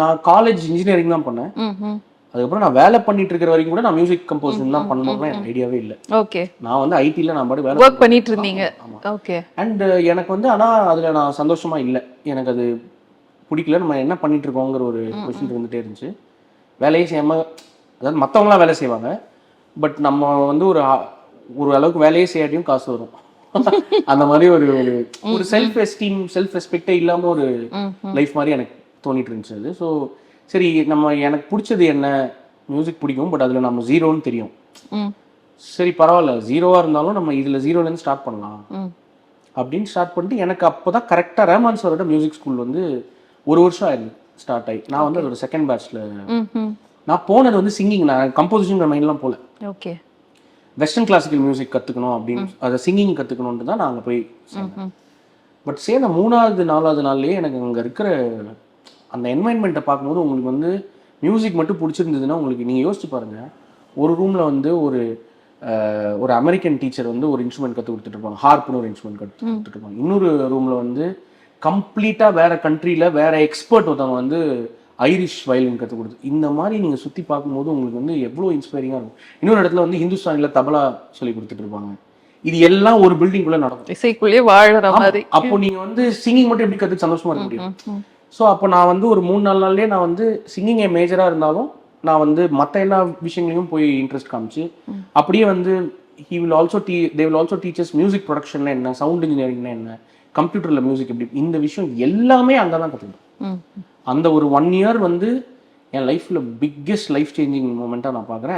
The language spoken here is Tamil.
நான் காலேஜ் இன்ஜினியரிங் தான் பண்ணேன். அதுக்கப்புறம் நான் வேலை பண்ணிட்டு இருக்கிற வரைக்கும் கூட நான் மியூசிக் கம்போசிங் தான் பண்ணணும்னு எனக்கு ஐடியாவே இல்லை. ஓகே நான் வந்து ஐடில நான் பாட்டு வேலை ஒர்க் பண்ணிட்டு இருந்தீங்க. ஓகே அண்ட் எனக்கு வந்து ஆனா அதுல நான் சந்தோஷமா இல்லை. எனக்கு அது பிடிக்கல. நம்ம என்ன பண்ணிட்டு இருக்கோங்கிற ஒரு கொஸ்டின் இருந்துட்டே இருந்துச்சு. வேலையே செய்யாம அதாவது மற்றவங்களாம் வேலை செய்வாங்க. பட் நம்ம வந்து ஒரு ஒரு அளவுக்கு வேலையே செய்யாட்டியும் காசு வரும். அந்த மாதிரி ஒரு ஒரு செல்ஃப் எஸ்டீம் செல்ஃப் ரெஸ்பெக்டே இல்லாம ஒரு லைஃப் மாதிரி எனக்கு தோணிட்டு இருந்துச்சு அது ஸோ சரி நம்ம எனக்கு பிடிச்சது என்ன? மியூசிக் பிடிக்கும் பட் அதில் நம்ம ஜீரோன்னு தெரியும். சரி பரவாயில்ல. ஜீரோவாக இருந்தாலும் நம்ம இதில் ஜீரோலேருந்து ஸ்டார்ட் பண்ணலாம். அப்படின்னு ஸ்டார்ட் பண்ணிட்டு எனக்கு அப்போ தான் கரெக்டாக ரஹ்மான் சாரோட மியூசிக் ஸ்கூல் வந்து ஒரு வருஷம் ஆயிருக்கு ஸ்டார்ட் ஆகி. நான் வந்து அதோட செகண்ட் ம் நான் போனது வந்து சிங்கிங் நான் கம்போசிஷன் மைண்ட்லாம் போகல ஓகே வெஸ்டர்ன் கிளாசிக்கல் மியூசிக் கற்றுக்கணும் அப்படின்னு அதை சிங்கிங் கற்றுக்கணுன்ட்டு தான் நான் அங்கே போய் பட் சேர்ந்த மூணாவது நாலாவது நாள்லயே எனக்கு அங்கே இருக்கிற அந்த என்வாயன்மெண்ட்டை பார்க்கும்போது உங்களுக்கு வந்து மியூசிக் மட்டும் பிடிச்சிருந்ததுன்னா உங்களுக்கு நீங்கள் யோசிச்சு பாருங்க. ஒரு ரூமில் வந்து ஒரு ஒரு அமெரிக்கன் டீச்சர் வந்து ஒரு இன்ஸ்ட்ருமெண்ட் கற்றுக் கொடுத்துட்டு இருப்பாங்க. ஹார்ப்னு ஒரு இன்ஸ்ட்ருமெண்ட் கற்று கொடுத்துட்டு இருப்பாங்க. இன்னொரு ரூமில் வந்து கம்ப்ளீட்டாக வேற கண்ட்ரியில் வேற எக்ஸ்பர்ட் ஒருத்தவங்க வந்து ஐரிஷ் வயலின் கற்றுக் கொடுத்து இந்த மாதிரி நீங்கள் சுற்றி பார்க்கும்போது உங்களுக்கு வந்து எவ்வளோ இன்ஸ்பைரிங்காக இருக்கும். இன்னொரு இடத்துல வந்து ஹிந்துஸ்தானியில் தபலா சொல்லி கொடுத்துட்டு இருப்பாங்க. இது எல்லாம் ஒரு பில்டிங்குள்ளே நடக்கும். இசைக்குள்ளேயே வாழற மாதிரி. அப்போ நீங்க வந்து சிங்கிங் மட்டும் எப்படி கத்துட்டு சந்தோஷமா இருக்க முடியும். ஸோ அப்போ நான் வந்து ஒரு மூணு நாலு நாள்லயே நான் வந்து சிங்கிங் என் மேஜரா இருந்தாலும் நான் வந்து மற்ற எல்லா விஷயங்களையும் போய் இன்ட்ரெஸ்ட் காமிச்சு அப்படியே வந்து he will also tea they will also teachers music ப்ரொடக்ஷன்ல என்ன சவுண்ட் இன்ஜினியரிங்னா என்ன கம்ப்யூட்டர்ல மியூசிக் எப்படி இந்த விஷயம் எல்லாமே அங்கே தான் கற்றுக்கிட்டேன் அந்த ஒரு ஒன் இயர் வந்து என் லைஃப்ல பிக்கெஸ்ட் லைஃப் சேஞ்சிங் மூமெண்ட்டாக நான் பார்க்குறேன்